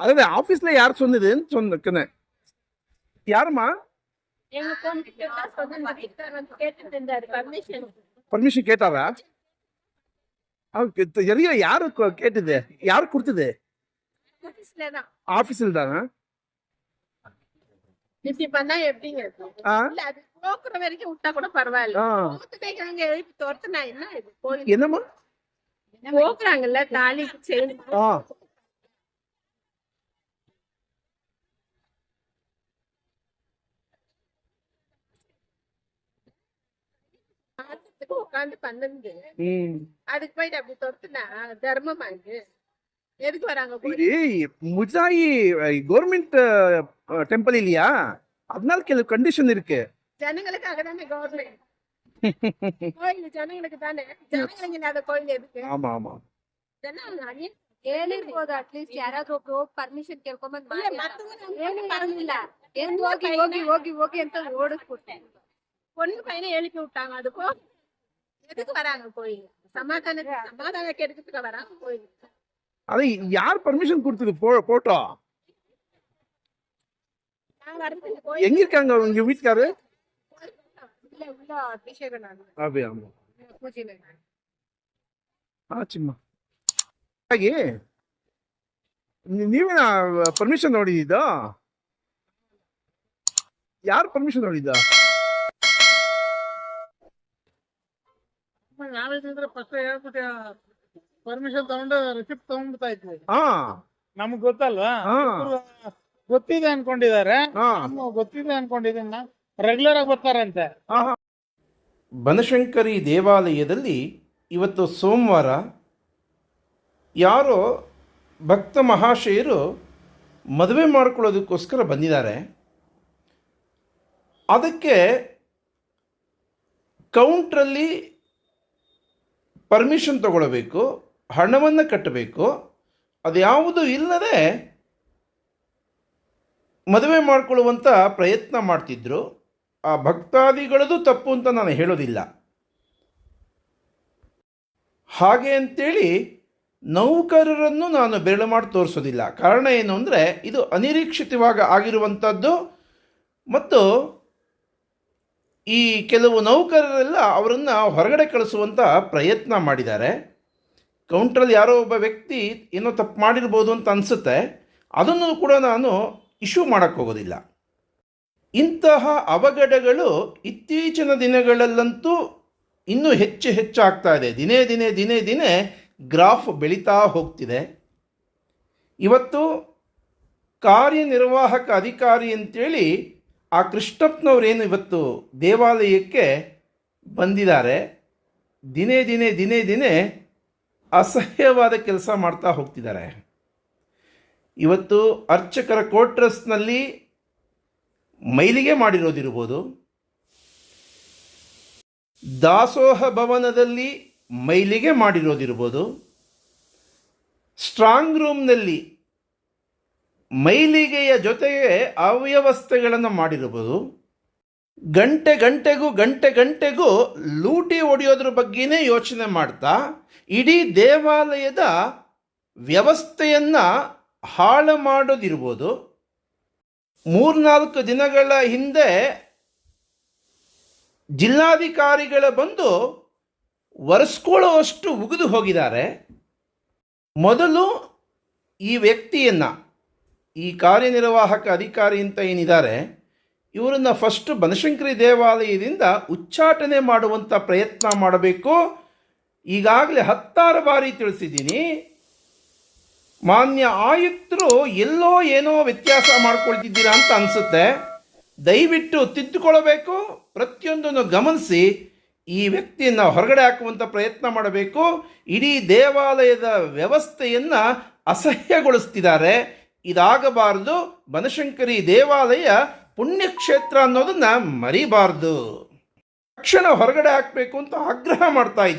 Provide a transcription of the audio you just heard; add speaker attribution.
Speaker 1: அதாவது ஆபீஸ்ல யார் சொன்னதுன்னு சொன்ன யாருமா
Speaker 2: பர்மிஷன்
Speaker 1: கேட்டாவா எதையோ யாரு கேட்டது? யாரு கொடுத்தது?
Speaker 2: ஆபீஸ்ல தானா இப்படி பண்ணா போக்குற வரைக்கும் விட்டா கூட பரவாயில்ல. என்ன போக்குறாங்கல்ல? தாலி உட்காந்து
Speaker 1: பண்ணுது
Speaker 2: அதுக்கு போயிட்டு அப்படி தொட்டுனா தர்மம் இது எதுக்கு வராங்க
Speaker 1: இது முஜாயி கவர்மெண்ட் டெம்பிள் இல்லையா? அதனால கண்டிஷன் இருக்கு.
Speaker 2: ஜனங்களுக்காக தானே கவர்மெண்ட் கோயில் ஜனங்களுக்கு தானே ஜனங்களுக்கு இல்லாத கோயில் எதுக்கு
Speaker 1: ஆமா ஆமா
Speaker 2: இதெல்லாம் நிறைய
Speaker 3: ಹೇಳಿರ್ಬೋದು ಅಟ್ಲೀಸ್ಟ್ ಯಾರಾದ್ರೂ ಒಬ್ರು ಹೋಗಿ ಪರ್ಮಿಷನ್ ಕೇಳ್ಕೊಂಬಂದ್
Speaker 2: ಇಲ್ಲ,
Speaker 3: ಮಾಡಿ
Speaker 2: ಮತ್ತೊಂದು
Speaker 3: ಏನು
Speaker 2: ನಮ್ಗೆ
Speaker 3: ಇರಲಿಲ್ಲ ಏನ್
Speaker 2: ಎಲ್ಲ
Speaker 3: ಹೋಗಿ
Speaker 2: ಕೈನೇ.
Speaker 3: ಹೋಗಿ ಹೋಗಿ ಹೋಗಿ ಅಂತ ಓಡಿಸ್ಬಿಟ್ಟೆ
Speaker 2: பொண்ணு பையனை எழுப்பி விட்டாங்க அதுக்கும் எதுக்கு வராங்க கோயில் சமாதான சமாதான கெடுக்கிறதுக்கு வராங்க கோயில்
Speaker 1: அது யார் பர்மிஷன் கொடுத்தது போ போட்டோ
Speaker 2: நான் வரது இந்த கோயில்
Speaker 1: எங்க இருக்காங்க உங்க வீட்டுக்காரு
Speaker 2: ಎಲ್ಲ ಅಭಿಷೇಕನಾಗುತ್ತೆ ಅಭಿ
Speaker 1: ಅಮ್ಮ. ಪೂಜೆನೇ
Speaker 2: ಹಾ
Speaker 1: ಚಿಮ್ಮ. ಹಾಗೆ ನೀವೇನ ಪರ್ಮಿಷನ್ ನೋಡಿದ್ದ? ಯಾರು ಪರ್ಮಿಷನ್ ನೋಡಿದ್ದ?
Speaker 4: ಫಸ್ಟ್ ಹೇಳ್ಬಿಟ್ಟು ಪರ್ಮಿಷನ್ ತಗೊಂಡು ರಿಸಿಪ್ಟ್ ತಗೊಂಡ್ಬಿಡ್ತಾ ಇದ್ವಿ.
Speaker 1: ಹಾ.
Speaker 4: ನಮಗ್ ಗೊತ್ತಲ್ವಾ? ಗೊತ್ತಿದೆ ಅನ್ಕೊಂಡಿದ್ದಾರೆ.
Speaker 1: ಹಾ.
Speaker 4: ನಮ್ಮ ಗೊತ್ತಿದೆ ಅನ್ಕೊಂಡಿದೀನಿ ರೆಗ್ಯುಲರ್ ಆಗಿ ಬರ್ತಾರಂತೆ.
Speaker 1: ಹಾ ಹಾ.
Speaker 5: ಬನಶಂಕರಿ ದೇವಾಲಯದಲ್ಲಿ ಇವತ್ತು ಸೋಮವಾರ ಯಾರೋ ಭಕ್ತ ಮಹಾಶಯರು ಮದುವೆ ಮಾಡ್ಕೊಳ್ಳೋದಕ್ಕೋಸ್ಕರ ಬಂದಿದ್ದಾರೆ. ಅದಕ್ಕೆ ಕೌಂಟ್ರಲ್ಲಿ ಪರ್ಮಿಷನ್ ತಗೊಳ್ಬೇಕು, ಹಣವನ್ನು ಕಟ್ಟಬೇಕು, ಅದ್ಯಾವುದು ಇಲ್ಲದೆ ಮದುವೆ ಮಾಡಿಕೊಳ್ಳುವಂಥ ಪ್ರಯತ್ನ ಮಾಡ್ತಿದ್ರು. ಆ ಭಕ್ತಾದಿಗಳದು ತಪ್ಪು ಅಂತ ನಾನು ಹೇಳೋದಿಲ್ಲ. ಹಾಗೆ ಅಂತೇಳಿ ನೌಕರರನ್ನು ನಾನು ಬೆರಳು ಮಾಡಿ ತೋರಿಸೋದಿಲ್ಲ. ಕಾರಣ ಏನು ಅಂದರೆ ಇದು ಅನಿರೀಕ್ಷಿತವಾಗಿ ಆಗಿರುವಂಥದ್ದು ಮತ್ತು ಈ ಕೆಲವು ನೌಕರರೆಲ್ಲ ಅವರನ್ನು ಹೊರಗಡೆ ಕಳಿಸುವಂಥ ಪ್ರಯತ್ನ ಮಾಡಿದ್ದಾರೆ. ಕೌಂಟ್ರಲ್ಲಿ ಯಾರೋ ಒಬ್ಬ ವ್ಯಕ್ತಿ ಏನೋ ತಪ್ಪು ಮಾಡಿರ್ಬೋದು ಅಂತ ಅನಿಸುತ್ತೆ. ಅದನ್ನು ಕೂಡ ನಾನು ಇಶ್ಯೂ ಮಾಡೋಕ್ಕೆ ಹೋಗೋದಿಲ್ಲ. ಇಂತಹ ಅವಘಡಗಳು ಇತ್ತೀಚಿನ ದಿನಗಳಲ್ಲಂತೂ ಇನ್ನೂ ಹೆಚ್ಚು ಹೆಚ್ಚಾಗ್ತಾ ಇದೆ. ದಿನೇ ದಿನೇ ದಿನೇ ದಿನೇ ಗ್ರಾಫ್ ಬೆಳೀತಾ ಹೋಗ್ತಿದೆ. ಇವತ್ತು ಕಾರ್ಯನಿರ್ವಾಹಕ ಅಧಿಕಾರಿ ಅಂತೇಳಿ ಆ ಕೃಷ್ಣಪ್ಪನವರೇನು ಇವತ್ತು ದೇವಾಲಯಕ್ಕೆ ಬಂದಿದ್ದಾರೆ. ದಿನೇ ದಿನೇ ದಿನೇ ದಿನೇ ಅಸಹ್ಯವಾದ ಕೆಲಸ ಮಾಡ್ತಾ ಹೋಗ್ತಿದ್ದಾರೆ. ಇವತ್ತು ಅರ್ಚಕರ ಕ್ವಾರ್ಟರ್ಸ್ನಲ್ಲಿ ಮೈಲಿಗೆ ಮಾಡಿರೋದಿರ್ಬೋದು. ದಾಸೋಹ ಭವನದಲ್ಲಿ ಮೈಲಿಗೆ ಮಾಡಿರೋದಿರ್ಬೋದು. ಸ್ಟ್ರಾಂಗ್ ರೂಮ್ನಲ್ಲಿ ಮೈಲಿಗೆಯ ಜೊತೆಗೆ ಅವ್ಯವಸ್ಥೆಗಳನ್ನು ಮಾಡಿರ್ಬೋದು. ಗಂಟೆ ಗಂಟೆಗೂ ಗಂಟೆ ಗಂಟೆಗೂ ಲೂಟಿ ಹೊಡೆಯೋದ್ರ ಬಗ್ಗೆನೇ ಯೋಚನೆ ಮಾಡ್ತಾ ಇಡೀ ದೇವಾಲಯದ ವ್ಯವಸ್ಥೆಯನ್ನು ಹಾಳು ಮಾಡೋದಿರ್ಬೋದು. ಮೂರ್ನಾಲ್ಕು ದಿನಗಳ ಹಿಂದೆ ಜಿಲ್ಲಾಧಿಕಾರಿಗಳ ಬಂದು ಒರೆಸ್ಕೊಳ್ಳುವಷ್ಟು ಉಗಿದು ಹೋಗಿದ್ದಾರೆ. ಮೊದಲು ಈ ವ್ಯಕ್ತಿಯನ್ನು, ಈ ಕಾರ್ಯನಿರ್ವಾಹಕ ಅಧಿಕಾರಿ ಅಂತ ಏನಿದ್ದಾರೆ, ಇವರನ್ನು ಫಸ್ಟ್ ಬನಶಂಕರಿ ದೇವಾಲಯದಿಂದ ಉಚ್ಚಾಟನೆ ಮಾಡುವಂಥ ಪ್ರಯತ್ನ ಮಾಡಬೇಕು. ಈಗಾಗಲೇ ಹತ್ತಾರು ಬಾರಿ ತಿಳಿಸಿದ್ದೀನಿ. ಮಾನ್ಯ ಆಯುಕ್ತರು ಎಲ್ಲೋ ಏನೋ ವ್ಯತ್ಯಾಸ ಮಾಡ್ಕೊಳ್ತಿದ್ದೀರಾ ಅಂತ ಅನಿಸುತ್ತೆ. ದಯವಿಟ್ಟು ತಿದ್ದುಕೊಳ್ಳಬೇಕು. ಪ್ರತಿಯೊಂದನ್ನು ಗಮನಿಸಿ. ಈ ವ್ಯಕ್ತಿಯನ್ನು ಹೊರಗಡೆ ಹಾಕುವಂಥ ಪ್ರಯತ್ನ ಮಾಡಬೇಕು. ಇಡೀ ದೇವಾಲಯದ ವ್ಯವಸ್ಥೆಯನ್ನು ಅಸಹ್ಯಗೊಳಿಸ್ತಿದ್ದಾರೆ. ಇದಾಗಬಾರದು. ಬನಶಂಕರಿ ದೇವಾಲಯ ಪುಣ್ಯಕ್ಷೇತ್ರ ಅನ್ನೋದನ್ನು ಮರಿಬಾರ್ದು. ತಕ್ಷಣ ಹೊರಗಡೆ ಹಾಕಬೇಕು ಅಂತ ಆಗ್ರಹ ಮಾಡ್ತಾ ಇದ್ದೀನಿ.